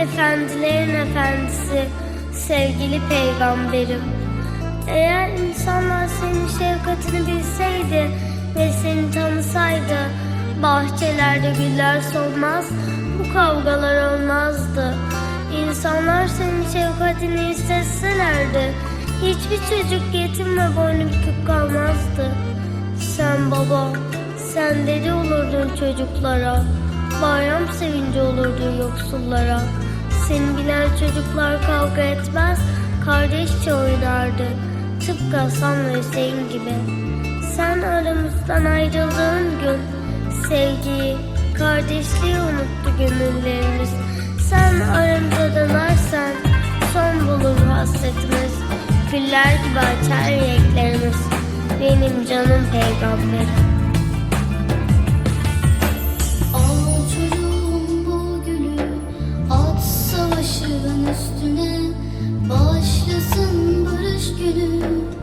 efendilerin efendisi, sevgili peygamberim. Eğer insanlar senin şefkatini bilseydi ve seni tanısaydı, bahçelerde güller solmaz, bu kavgalar olmazdı. İnsanlar senin şefkatini hissetselerdi, hiçbir çocuk yetim ve boynu bükük kalmazdı. Sen baba, sen dede olurdun çocuklara, bayram sevinci olurdu yoksullara. Seni bilen çocuklar kavga etmez, kardeşçe oynardı. Tıpkı Hasan ve Hüseyin gibi. Sen aramızdan ayrıldığın gün, sevgiyi, kardeşliği unuttu gönüllerimiz. Sen aramıza dönersen, son bulur hasretimiz. Güller gibi açar renklerimiz. Benim canım peygamberim. Thank you.